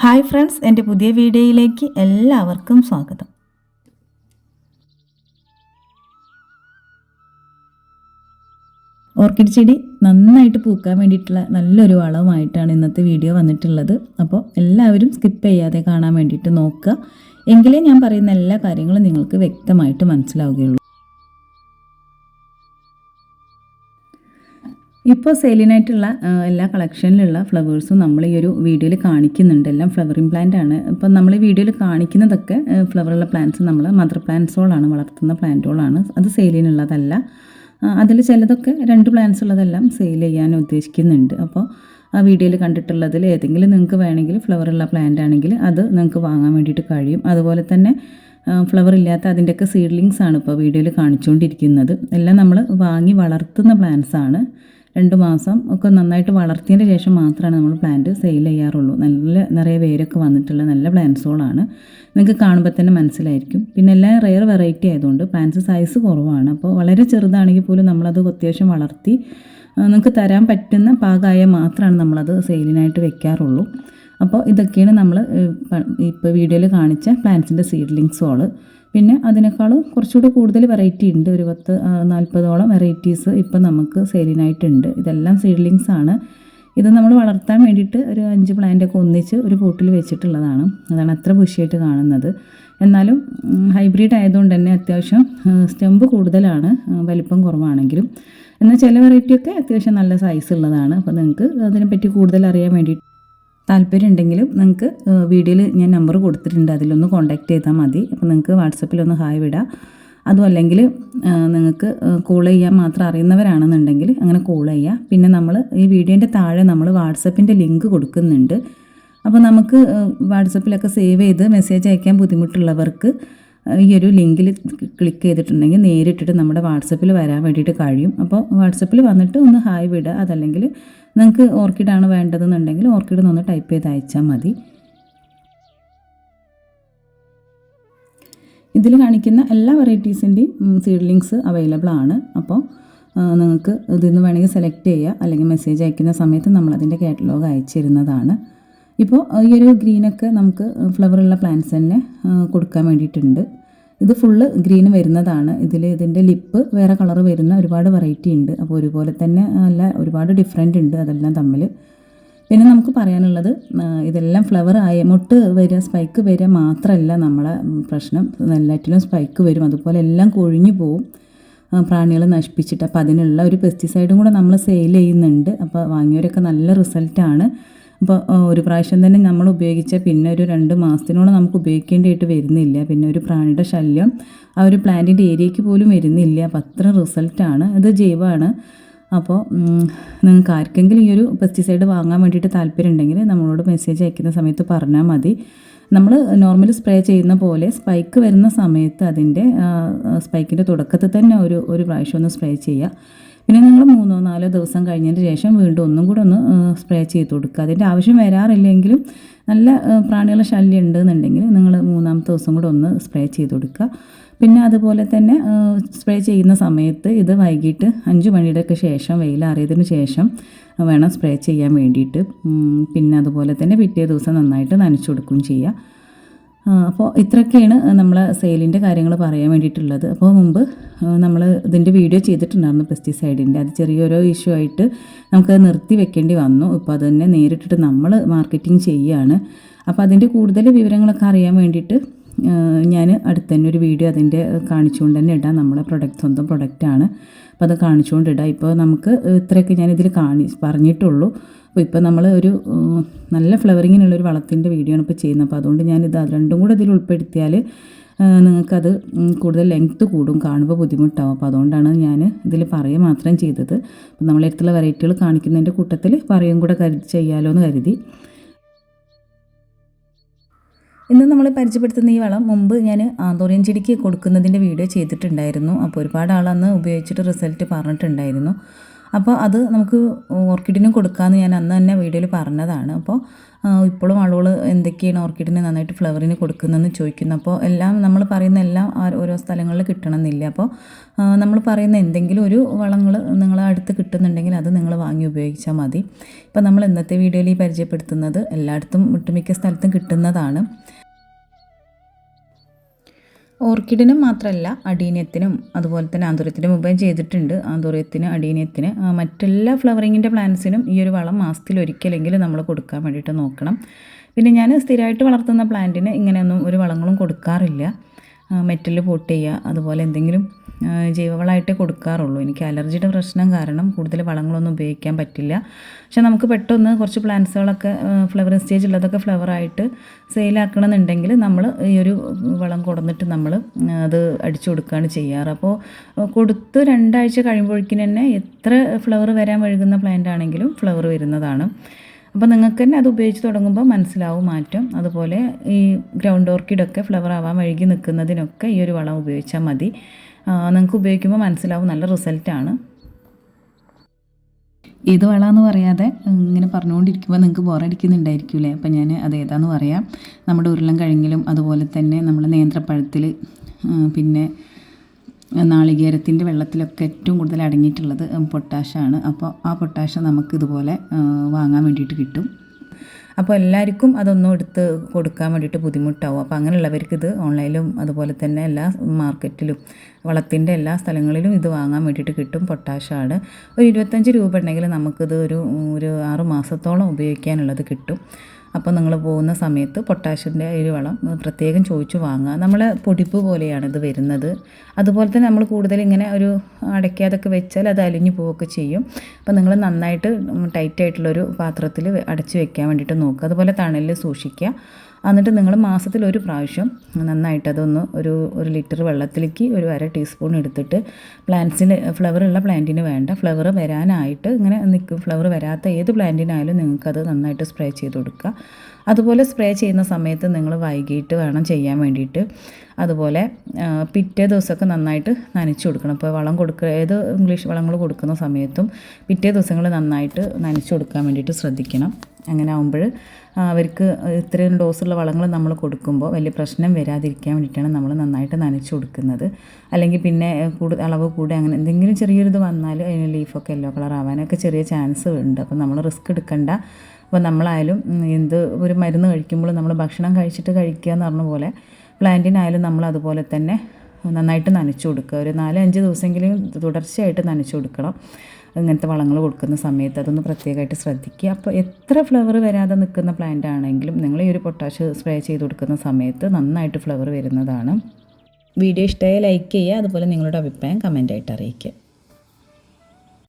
Hi friends എന്റെ പുതിയ വീഡിയോയിലേക്ക് എല്ലാവർക്കും സ്വാഗതം. ഓർക്കിഡ് ചെടി നന്നായിട്ട് പൂക്കാൻ വേണ്ടിയിട്ടുള്ള നല്ലൊരു വളവുമായിട്ടാണ് ഇന്നത്തെ വീഡിയോ വന്നിട്ടുള്ളത്. അപ്പോൾ എല്ലാവരും സ്കിപ്പ് ചെയ്യാതെ കാണാൻ വേണ്ടിയിട്ട് നോക്കുക. എങ്കിലേ ഞാൻ പറയുന്ന എല്ലാ കാര്യങ്ങളും നിങ്ങൾക്ക് വ്യക്തമായിട്ട് മനസ്സിലാവുകയുള്ളൂ. ഇപ്പോൾ സെയിലിനായിട്ടുള്ള എല്ലാ കളക്ഷനിലുള്ള ഫ്ലവേഴ്സും നമ്മൾ ഈ ഒരു വീഡിയോയിൽ കാണിക്കുന്നുണ്ട്. എല്ലാം ഫ്ലവറിങ് പ്ലാന്റ് ആണ്. ഇപ്പം നമ്മൾ ഈ വീഡിയോയിൽ കാണിക്കുന്നതൊക്കെ ഫ്ലവറുള്ള പ്ലാന്റ്സ് നമ്മൾ മദർ പ്ലാന്റ്സുകളാണ് വളർത്തുന്ന പ്ലാന്റുകളാണ്. അത് സെയിലിനുള്ളതല്ല. അതിൽ ചിലതൊക്കെ രണ്ട് പ്ലാന്റ്സ് ഉള്ളതെല്ലാം സെയിൽ ചെയ്യാൻ ഉദ്ദേശിക്കുന്നുണ്ട്. അപ്പോൾ ആ വീഡിയോയിൽ കണ്ടിട്ടുള്ളതിൽ ഏതെങ്കിലും നിങ്ങൾക്ക് വേണമെങ്കിൽ ഫ്ലവറുള്ള പ്ലാന്റ് ആണെങ്കിൽ അത് നിങ്ങൾക്ക് വാങ്ങാൻ വേണ്ടിയിട്ട് കഴിയും. അതുപോലെ തന്നെ ഫ്ലവർ ഇല്ലാത്ത അതിന്റെയൊക്കെ സീഡ്ലിങ്സ് ആണ് ഇപ്പോൾ വീഡിയോയിൽ കാണിച്ചുകൊണ്ടിരിക്കുന്നത്. എല്ലാം നമ്മൾ വാങ്ങി വളർത്തുന്ന പ്ലാന്റ്സ് ആണ് രണ്ട് മാസം ഒക്കെ നന്നായിട്ട് വളർത്തിയതിന് ശേഷം മാത്രമാണ് നമ്മൾ പ്ലാന്റ് സെയിൽ ചെയ്യാറുള്ളൂ. നല്ല നിറയെ വേരൊക്കെ വന്നിട്ടുള്ള നല്ല പ്ലാന്റ്സുകളാണ് നിങ്ങൾക്ക് കാണുമ്പോൾ തന്നെ മനസ്സിലായിരിക്കും. പിന്നെ എല്ലാം റെയർ വെറൈറ്റി ആയതുകൊണ്ട് പ്ലാന്റ്സ് സൈസ് കുറവാണ്. അപ്പോൾ വളരെ ചെറുതാണെങ്കിൽ പോലും നമ്മളത് അത്യാവശ്യം വളർത്തി നിങ്ങൾക്ക് തരാൻ പറ്റുന്ന പാകമായ മാത്രമാണ് നമ്മളത് സെയിലിനായിട്ട് വെക്കാറുള്ളൂ. അപ്പോൾ ഇതൊക്കെയാണ് നമ്മൾ ഇപ്പോൾ വീഡിയോയിൽ കാണിച്ച പ്ലാന്റ്സിന്റെ സീഡ്ലിങ്സുകൾ പിന്നെ അതിനേക്കാളും കുറച്ചുകൂടി കൂടുതൽ വെറൈറ്റി ഉണ്ട്. ഒരു പത്ത് നാൽപ്പതോളം വെറൈറ്റീസ് ഇപ്പം നമുക്ക് സെയിലിനായിട്ടുണ്ട് ഇതെല്ലാം സീഡ്ലിങ്സ് ആണ്. ഇത് നമ്മൾ വളർത്താൻ വേണ്ടിയിട്ട് ഒരു അഞ്ച് പ്ലാന്റൊക്കെ ഒന്നിച്ച് ഒരു പോട്ടിൽ വെച്ചിട്ടുള്ളതാണ്. അതാണ് അത്ര ബുഷിയായിട്ട് കാണുന്നത്. എന്നാലും ഹൈബ്രിഡ് ആയതുകൊണ്ട് തന്നെ അത്യാവശ്യം സ്റ്റെമ്പ് കൂടുതലാണ്. വലിപ്പം കുറവാണെങ്കിലും. എന്നാൽ ചില വെറൈറ്റിയൊക്കെ അത്യാവശ്യം നല്ല സൈസ് ഉള്ളതാണ്. അപ്പോൾ നിങ്ങൾക്ക് അതിനെപ്പറ്റി കൂടുതൽ അറിയാൻ വേണ്ടിയിട്ട് താല്പര്യം ഉണ്ടെങ്കിലും നിങ്ങൾക്ക് വീഡിയോയിൽ ഞാൻ നമ്പർ കൊടുത്തിട്ടുണ്ട്. അതിലൊന്ന് കോൺടാക്റ്റ് ചെയ്താൽ മതി. അപ്പോൾ നിങ്ങൾക്ക് വാട്സപ്പിലൊന്ന് ഹായ് വിടാം. അതും അല്ലെങ്കിൽ നിങ്ങൾക്ക് കോൾ ചെയ്യാൻ മാത്രം അറിയുന്നവരാണെന്നുണ്ടെങ്കിൽ അങ്ങനെ കോൾ ചെയ്യുക പിന്നെ നമ്മൾ ഈ വീഡിയോന്റെ താഴെ നമ്മൾ വാട്സപ്പിന്റെ ലിങ്ക് കൊടുക്കുന്നുണ്ട്. അപ്പോൾ നമുക്ക് വാട്സപ്പിലൊക്കെ സേവ് ചെയ്ത് മെസ്സേജ് അയക്കാൻ ബുദ്ധിമുട്ടുള്ളവർക്ക് ഈ ഒരു ലിങ്കിൽ ക്ലിക്ക് ചെയ്തിട്ടുണ്ടെങ്കിൽ നേരിട്ടിട്ട് നമ്മുടെ വാട്സപ്പിൽ വരാൻ വേണ്ടിയിട്ട് കഴിയും. അപ്പോൾ വാട്സപ്പിൽ വന്നിട്ട് ഒന്ന് ഹായ് വിടുക. അതല്ലെങ്കിൽ നിങ്ങൾക്ക് ഓർക്കിഡാണ് വേണ്ടതെന്നുണ്ടെങ്കിൽ ഓർക്കിഡ് ഒന്ന് ടൈപ്പ് ചെയ്ത് അയച്ചാൽ മതി. ഇതിൽ കാണിക്കുന്ന എല്ലാ വെറൈറ്റീസിന്റെയും സീഡ്ലിങ്സ് അവൈലബിൾ ആണ്. അപ്പോൾ നിങ്ങൾക്ക് ഇതിൽ നിന്ന് വേണമെങ്കിൽ സെലക്ട് ചെയ്യുക. അല്ലെങ്കിൽ മെസ്സേജ് അയക്കുന്ന സമയത്ത് നമ്മളതിന്റെ കാറ്റലോഗ് അയച്ചിരുന്നതാണ്. ഇപ്പോൾ ഈ ഒരു ഗ്രീനൊക്കെ നമുക്ക് ഫ്ലവറുള്ള പ്ലാന്റ്സ് തന്നെ കൊടുക്കാൻ വേണ്ടിയിട്ടുണ്ട്. ഇത് ഫുള്ള് ഗ്രീൻ വരുന്നതാണ്. ഇതിൽ ഇതിന്റെ ലിപ്പ് വേറെ കളർ വരുന്ന ഒരുപാട് വെറൈറ്റി ഉണ്ട്. അപ്പോൾ ഒരുപോലെ തന്നെ അല്ല ഒരുപാട് ഡിഫറെന്റ് ഉണ്ട് അതെല്ലാം തമ്മിൽ പിന്നെ നമുക്ക് പറയാനുള്ളത് ഇതെല്ലാം ഫ്ലവർ ആയ മുട്ട് വരിക സ്പൈക്ക് വരിക മാത്രമല്ല നമ്മളെ പ്രശ്നം. എല്ലാറ്റിലും സ്പൈക്ക് വരും. അതുപോലെ എല്ലാം കൊഴിഞ്ഞു പോവും. പ്രാണികൾ നശിപ്പിച്ചിട്ട്. അപ്പോൾ അതിനുള്ള ഒരു പെസ്റ്റിസൈഡും കൂടെ നമ്മൾ സെയിൽ ചെയ്യുന്നുണ്ട്. അപ്പോൾ വാങ്ങിയവരൊക്കെ നല്ല റിസൾട്ടാണ് അപ്പോൾ ഒരു പ്രാവശ്യം തന്നെ നമ്മൾ ഉപയോഗിച്ച പിന്നെ ഒരു രണ്ട് മാസത്തിനോളം നമുക്ക് ഉപയോഗിക്കേണ്ടിയിട്ട് വരുന്നില്ല. പിന്നെ ഒരു പ്രാണിയുടെ ശല്യം ആ ഒരു പ്ലാന്റിന്റെ ഏരിയയ്ക്ക് പോലും വരുന്നില്ല. അപ്പോൾ അത്ര റിസൾട്ടാണ് ഇത് ജൈവമാണ്. അപ്പോൾ നിങ്ങൾക്ക് ആർക്കെങ്കിലും ഈ ഒരു പെസ്റ്റിസൈഡ് വാങ്ങാൻ വേണ്ടിയിട്ട് താല്പര്യം ഉണ്ടെങ്കിൽ നമ്മളോട് മെസ്സേജ് അയക്കുന്ന സമയത്ത് പറഞ്ഞാൽ മതി. നമ്മൾ നോർമൽ സ്പ്രേ ചെയ്യുന്ന പോലെ സ്പൈക്ക് വരുന്ന സമയത്ത് അതിന്റെ സ്പൈക്കിന്റെ തുടക്കത്തിൽ തന്നെ ഒരു ഒരു പ്രാവശ്യം ഒന്ന് സ്പ്രേ ചെയ്യുക പിന്നെ നിങ്ങൾ മൂന്നോ നാലോ ദിവസം കഴിഞ്ഞതിന് ശേഷം വീണ്ടും ഒന്നും കൂടെ ഒന്ന് സ്പ്രേ ചെയ്ത് കൊടുക്കുക. അതിന്റെ ആവശ്യം വരാറില്ലെങ്കിലും നല്ല പ്രാണികളുടെ ശല്യം ഉണ്ടെന്നുണ്ടെങ്കിൽ നിങ്ങൾ മൂന്നാമത്തെ ദിവസം കൂടെ ഒന്ന് സ്പ്രേ ചെയ്ത് കൊടുക്കുക. പിന്നെ അതുപോലെ തന്നെ സ്പ്രേ ചെയ്യുന്ന സമയത്ത് ഇത് വൈകിട്ട് അഞ്ച് മണിയുടെയൊക്കെ ശേഷം വെയിലാറിയതിന് ശേഷം വേണം സ്പ്രേ ചെയ്യാൻ വേണ്ടിയിട്ട്. പിന്നെ അതുപോലെ തന്നെ പിറ്റേ ദിവസം നന്നായിട്ട് നനച്ചു കൊടുക്കുകയും ചെയ്യുക. അപ്പോൾ ഇത്രയൊക്കെയാണ് നമ്മൾ സെയിലിന്റെ കാര്യങ്ങൾ പറയാൻ വേണ്ടിയിട്ടുള്ളത്. അപ്പോൾ മുമ്പ് നമ്മൾ ഇതിന്റെ വീഡിയോ ചെയ്തിട്ടുണ്ടായിരുന്നു പെസ്റ്റിസൈഡിന്റെ അത് ചെറിയൊരു ഇഷ്യൂ ആയിട്ട് നമുക്ക് നിർത്തി വെക്കേണ്ടി വന്നു. ഇപ്പോൾ അത് തന്നെ നേരിട്ടിട്ട് നമ്മൾ മാർക്കറ്റിംഗ് ചെയ്യുകയാണ് അപ്പോൾ അതിന്റെ കൂടുതൽ വിവരങ്ങളൊക്കെ അറിയാൻ വേണ്ടിയിട്ട് ഞാൻ അടുത്ത് തന്നെ ഒരു വീഡിയോ അതിന്റെ കാണിച്ചുകൊണ്ട് തന്നെ ഇടാം. നമ്മളെ പ്രൊഡക്റ്റ് സ്വന്തം പ്രൊഡക്റ്റാണ് അപ്പോൾ അത് കാണിച്ചുകൊണ്ട് ഇടാം. ഇപ്പോൾ നമുക്ക് ഇത്രയൊക്കെ ഞാനിതിൽ കാണി പറഞ്ഞിട്ടുള്ളൂ. അപ്പോൾ ഇപ്പോൾ നമ്മൾ ഒരു നല്ല ഫ്ലവറിങ്ങിനുള്ളൊരു വളത്തിന്റെ വീഡിയോ ആണ് ഇപ്പോൾ ചെയ്യുന്നത്. അപ്പോൾ അതുകൊണ്ട് ഞാനിത് അത് രണ്ടും കൂടെ ഇതിൽ ഉൾപ്പെടുത്തിയാൽ നിങ്ങൾക്കത് കൂടുതൽ ലെങ്ത്ത് കൂടും. കാണുമ്പോൾ ബുദ്ധിമുട്ടാവും. അപ്പോൾ അതുകൊണ്ടാണ് ഞാൻ ഇതിൽ പറയുക മാത്രം ചെയ്തത്. അപ്പോൾ നമ്മളടുത്തുള്ള വെറൈറ്റികൾ കാണിക്കുന്നതിന്റെ കൂട്ടത്തിൽ പറയും കൂടെ കരുതി ചെയ്യാമല്ലോ എന്ന് കരുതി. ഇന്ന് നമ്മൾ പരിചയപ്പെടുത്തുന്ന ഈ വളം മുമ്പ് ഞാൻ ആന്തോറിയൻ ചെടിക്ക് കൊടുക്കുന്നതിന്റെ വീഡിയോ ചെയ്തിട്ടുണ്ടായിരുന്നു. അപ്പോൾ ഒരുപാട് ആളന്ന് ഉപയോഗിച്ചിട്ട് റിസൾട്ട് പറഞ്ഞിട്ടുണ്ടായിരുന്നു. അപ്പോൾ അത് നമുക്ക് ഓർക്കിഡിനും കൊടുക്കാമെന്ന് ഞാൻ അന്ന് തന്നെ വീഡിയോയിൽ പറഞ്ഞതാണ്. അപ്പോൾ ഇപ്പോഴും ആളുകൾ എന്തൊക്കെയാണ് ഓർക്കിഡിന് നന്നായിട്ട് ഫ്ലവറിന് കൊടുക്കുന്നതെന്ന് ചോദിക്കുന്നു. അപ്പോൾ എല്ലാം നമ്മൾ പറയുന്ന എല്ലാം ഓരോ സ്ഥലങ്ങളിൽ കിട്ടണമെന്നില്ല. അപ്പോൾ നമ്മൾ പറയുന്ന എന്തെങ്കിലും ഒരു വളങ്ങൾ നിങ്ങളെ അടുത്ത് കിട്ടുന്നുണ്ടെങ്കിൽ അത് നിങ്ങൾ വാങ്ങി ഉപയോഗിച്ചാൽ മതി. ഇപ്പോൾ നമ്മൾ ഇന്നത്തെ വീഡിയോയിൽ പരിചയപ്പെടുത്തുന്നത് എല്ലായിടത്തും ഒട്ടുമിക്ക സ്ഥലത്തും കിട്ടുന്നതാണ്. ഓർക്കിഡിനും മാത്രമല്ല അടീനിയത്തിനും അതുപോലെ തന്നെ ആന്തൂര്യത്തിനും മുമ്പേ ചെയ്തിട്ടുണ്ട്. ആന്തൂര്യത്തിന് അടീനിയത്തിന് മറ്റെല്ലാ ഫ്ലവറിങ്ങിന്റെ പ്ലാന്റ്സിനും ഈ ഒരു വളം മാസത്തിൽ ഒരിക്കലെങ്കിലും നമ്മൾ കൊടുക്കാൻ വേണ്ടിയിട്ട് നോക്കണം. പിന്നെ ഞാൻ സ്ഥിരമായിട്ട് വളർത്തുന്ന പ്ലാന്റിന് ഇങ്ങനെയൊന്നും ഒരു വളങ്ങളും കൊടുക്കാറില്ല. മെറ്റൽ പോട്ട് അതുപോലെ എന്തെങ്കിലും ജൈവവളമായിട്ടേ കൊടുക്കാറുള്ളൂ. എനിക്ക് അലർജിയുടെ പ്രശ്നം കാരണം കൂടുതൽ വളങ്ങളൊന്നും ഉപയോഗിക്കാൻ പറ്റില്ല. പക്ഷെ നമുക്ക് പെട്ടെന്ന് കുറച്ച് പ്ലാന്റ്സുകളൊക്കെ ഫ്ലവറിങ് സ്റ്റേജ് ഉള്ളതൊക്കെ ഫ്ലവറായിട്ട് സെയിലാക്കണമെന്നുണ്ടെങ്കിൽ നമ്മൾ ഈ ഒരു വളം കൊടുന്നിട്ട് നമ്മൾ അത് അടിച്ചു കൊടുക്കുകയാണ് ചെയ്യാറ്. അപ്പോൾ കൊടുത്ത് രണ്ടാഴ്ച കഴിയുമ്പോഴേക്കും തന്നെ എത്ര ഫ്ലവർ വരാൻ വഴുകുന്ന പ്ലാന്റ് ആണെങ്കിലും ഫ്ലവർ വരുന്നതാണ്. അപ്പോൾ നിങ്ങൾക്ക് തന്നെ അത് ഉപയോഗിച്ച് തുടങ്ങുമ്പോൾ മനസ്സിലാവും മാറ്റം. അതുപോലെ ഈ ഗ്രൗണ്ട് ഓർക്കിഡൊക്കെ ഫ്ലവർ ആവാൻ വഴുകി നിൽക്കുന്നതിനൊക്കെ ഈ ഒരു വളം ഉപയോഗിച്ചാൽ മതി. നിങ്ങൾക്ക് ഉപയോഗിക്കുമ്പോൾ മനസ്സിലാവും നല്ല റിസൾട്ടാണ് ഏത് വളമെന്ന് പറയാതെ ഇങ്ങനെ പറഞ്ഞുകൊണ്ടിരിക്കുമ്പോൾ നിങ്ങൾക്ക് ബോറടിക്കുന്നുണ്ടായിരിക്കില്ലേ അപ്പോൾ ഞാൻ അത് ഏതാന്ന് പറയാം. നമ്മുടെ ഉരുളം കഴിഞ്ഞിലും അതുപോലെ തന്നെ നമ്മൾ നേന്ത്രപ്പഴത്തിൽ പിന്നെ നാളികേരത്തിന്റെ വെള്ളത്തിലൊക്കെ ഏറ്റവും കൂടുതൽ അടങ്ങിയിട്ടുള്ളത് പൊട്ടാഷാണ്. അപ്പോൾ ആ പൊട്ടാഷ നമുക്ക് ഇതുപോലെ വാങ്ങാൻ വേണ്ടിയിട്ട് കിട്ടും. അപ്പോൾ എല്ലാവർക്കും അതൊന്നും എടുത്ത് കൊടുക്കാൻ വേണ്ടിയിട്ട് ബുദ്ധിമുട്ടാവും. അപ്പോൾ അങ്ങനെയുള്ളവർക്ക് ഇത് ഓൺലൈനിലും അതുപോലെ തന്നെ എല്ലാ മാർക്കറ്റിലും വളത്തിന്റെ എല്ലാ സ്ഥലങ്ങളിലും ഇത് വാങ്ങാൻ വേണ്ടിയിട്ട് കിട്ടും പൊട്ടാഷാണ്. ഒരു ഇരുപത്തഞ്ച് രൂപ ഉണ്ടെങ്കിൽ നമുക്കിത് ഒരു ഒരു ആറ് മാസത്തോളം ഉപയോഗിക്കാനുള്ളത് കിട്ടും. അപ്പോൾ നിങ്ങൾ പോകുന്ന സമയത്ത് പൊട്ടാഷ്യന്റെ ഒരു പ്രത്യേകം ചോദിച്ചു വാങ്ങുക. നമ്മൾ പൊടിപ്പ് പോലെയാണ് ഇത് വരുന്നത്. അതുപോലെ തന്നെ നമ്മൾ കൂടുതൽ ഇങ്ങനെ ഒരു അടയ്ക്കാതൊക്കെ വെച്ചാൽ അത് അലിഞ്ഞു പോവുകയൊക്കെ ചെയ്യും. അപ്പോൾ നിങ്ങൾ നന്നായിട്ട് ടൈറ്റ് ആയിട്ടുള്ളൊരു പാത്രത്തിൽ അടച്ച് വെക്കാൻ വേണ്ടിയിട്ട് നോക്കുക. അതുപോലെ തണലിൽ സൂക്ഷിക്കുക. എന്നിട്ട് നിങ്ങൾ മാസത്തിൽ ഒരു പ്രാവശ്യം നന്നായിട്ട് അതൊന്ന് ഒരു ഒരു ലിറ്റർ വെള്ളത്തിലേക്ക് ഒരു അര ടീസ്പൂൺ എടുത്തിട്ട് പ്ലാന്റ്സിന് ഫ്ലവർ ഉള്ള പ്ലാന്റിന് വേണ്ട. ഫ്ലവർ വരാനായിട്ട് ഇങ്ങനെ നിൽക്കും. ഫ്ലവർ വരാത്ത ഏത് പ്ലാന്റിനായാലും നിങ്ങൾക്കത് നന്നായിട്ട് സ്പ്രേ ചെയ്ത് കൊടുക്കുക. അതുപോലെ സ്പ്രേ ചെയ്യുന്ന സമയത്ത് നിങ്ങൾ വൈകിട്ട് വേണം ചെയ്യാൻ വേണ്ടിയിട്ട്. അതുപോലെ പിറ്റേ ദിവസമൊക്കെ നന്നായിട്ട് നനച്ചു കൊടുക്കണം. ഇപ്പോൾ വളം കൊടുക്കുക ഏത് ഇംഗ്ലീഷ് വളങ്ങൾ കൊടുക്കുന്ന സമയത്തും പിറ്റേ ദിവസങ്ങൾ നന്നായിട്ട് നനച്ചു കൊടുക്കാൻ വേണ്ടിയിട്ട് ശ്രദ്ധിക്കണം. അങ്ങനെ ആകുമ്പോൾ അവർക്ക് ഇത്രയും ഡോസുള്ള വളങ്ങൾ നമ്മൾ കൊടുക്കുമ്പോൾ വലിയ പ്രശ്നം വരാതിരിക്കാൻ വേണ്ടിയിട്ടാണ് നമ്മൾ നന്നായിട്ട് നനച്ചു കൊടുക്കുന്നത്. അല്ലെങ്കിൽ പിന്നെ കൂടുതൽ അളവ് കൂടെ അങ്ങനെ എന്തെങ്കിലും ചെറിയൊരിത് വന്നാൽ അതിന് ലീഫൊക്കെ യെല്ലോ കളർ ആവാനൊക്കെ ചെറിയ ചാൻസ് ഉണ്ട്. അപ്പോൾ നമ്മൾ റിസ്ക് എടുക്കണ്ട. അപ്പോൾ നമ്മളായാലും എന്ത് ഒരു മരുന്ന് കഴിക്കുമ്പോൾ നമ്മൾ ഭക്ഷണം കഴിച്ചിട്ട് കഴിക്കുക എന്ന് പറഞ്ഞ പോലെ പ്ലാന്റിനായാലും നമ്മൾ അതുപോലെ തന്നെ നന്നായിട്ട് നനച്ചു കൊടുക്കുക. ഒരു നാല് അഞ്ച് ദിവസമെങ്കിലും തുടർച്ചയായിട്ട് നനച്ചു കൊടുക്കണം. ഇങ്ങനത്തെ വളങ്ങൾ കൊടുക്കുന്ന സമയത്ത് അതൊന്ന് പ്രത്യേകമായിട്ട് ശ്രദ്ധിക്കുക. അപ്പോൾ എത്ര ഫ്ലവർ വരാതെ നിൽക്കുന്ന പ്ലാന്റ് ആണെങ്കിലും നിങ്ങൾ ഈ ഒരു പൊട്ടാഷ് സ്പ്രേ ചെയ്ത് കൊടുക്കുന്ന സമയത്ത് നന്നായിട്ട് ഫ്ലവർ വരുന്നതാണ്. വീഡിയോ ഇഷ്ടമായി ലൈക്ക് ചെയ്യുക അതുപോലെ നിങ്ങളുടെ അഭിപ്രായം കമന്റായിട്ട് അറിയിക്കുക.